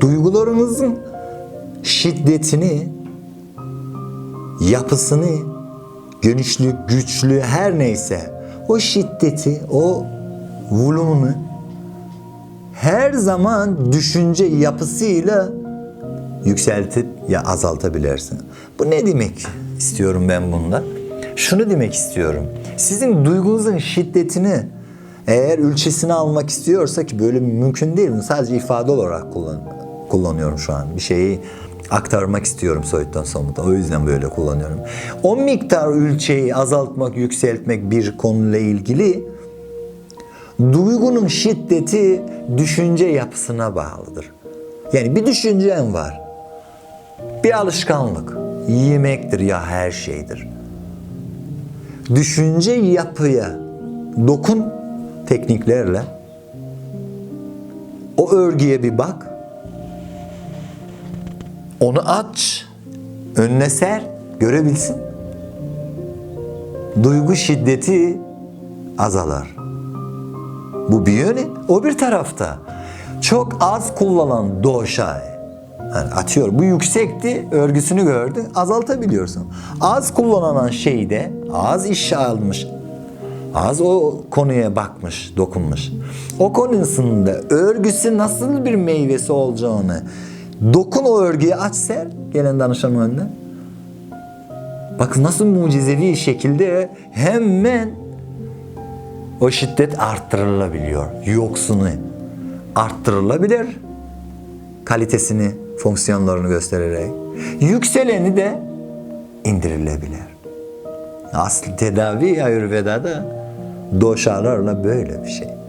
duygunuzun şiddetini, yapısını, genişlik, güçlü her neyse o şiddeti, o volümünü her zaman düşünce yapısıyla yükseltip ya azaltabilirsin. Bu ne demek istiyorum ben bunda? Şunu demek istiyorum. Sizin duygunuzun şiddetini eğer ölçüsünü almak istiyorsa ki böyle mümkün değil mi? Sadece ifade olarak kullan, kullanıyorum şu an. Bir şeyi aktarmak istiyorum soyuttan somuta. O yüzden böyle kullanıyorum. O miktar ölçeği azaltmak, yükseltmek bir konuyla ilgili duygunun şiddeti düşünce yapısına bağlıdır. Yani bir düşüncen var. Bir alışkanlık. Yemektir ya her şeydir. Düşünce yapıya dokun tekniklerle o örgüye bir bak. Onu aç, önüne ser, görebilsin. Duygu şiddeti azalar. Bu bir yönü. O bir tarafta çok az kullanılan doşay. Yani atıyor. Bu yüksekti, örgüsünü gördün, azaltabiliyorsun. Az kullanılan şeyde az iş almış, az o konuya bakmış, dokunmuş. O konusunda örgüsü nasıl bir meyvesi olacağını dokun o örgüye aç ser gelen danışanın önüne. Bakın nasıl mucizevi şekilde hemen o şiddet arttırılabiliyor. Yoksunu arttırılabilir. Kalitesini, fonksiyonlarını göstererek. Yükseleni de indirilebilir. Aslı tedavi Ayurveda'da doşalarla böyle bir şey.